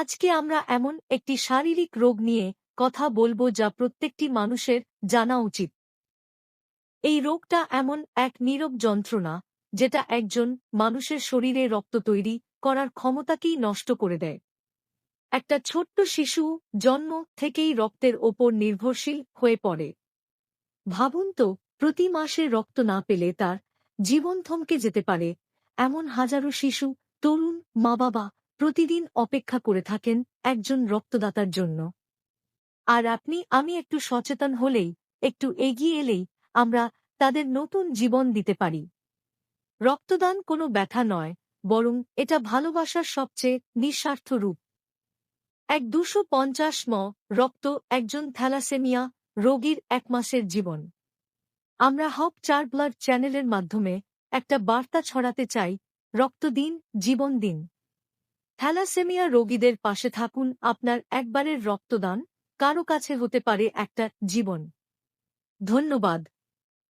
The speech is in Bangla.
আজকে আমরা এমন একটি শারীরিক রোগ নিয়ে কথা বলব যা প্রত্যেকটি মানুষের জানা উচিত। এই রোগটা এমন এক নীরব যন্ত্রণা, যেটা একজন মানুষের শরীরে রক্ত তৈরি করার ক্ষমতাকেই নষ্ট করে দেয়। একটা ছোট্ট শিশু জন্ম থেকেই রক্তের ওপর নির্ভরশীল হয়ে পড়ে। ভাবুন তো, প্রতি মাসে রক্ত না পেলে তার জীবন থমকে যেতে পারে, এমন হাজারো শিশু, তরুণ মা বাবা প্রতিদিন অপেক্ষা করে থাকেন একজন রক্তদাতার জন্য। আর আপনি, আমি একটু সচেতন হলেই, একটু এগিয়ে এলেই আমরা তাদের নতুন জীবন দিতে পারি। রক্তদান কোনো ব্যথা নয়, বরং এটা ভালোবাসার সবচেয়ে নিঃস্বার্থ রূপ। এক দুশো পঞ্চাশ ম রক্ত একজন থ্যালাসেমিয়া, রোগীর এক মাসের জীবন। আমরা হপ চার ব্লাড চ্যানেলের মাধ্যমে একটা বার্তা ছড়াতে চাই রক্ত দিন জীবন দিন থ্যালাসেমিয়া রোগীদের পাশে থাকুন আপনার একবারের রক্তদান কারও কাছে হতে পারে একটা জীবন। ধন্যবাদ।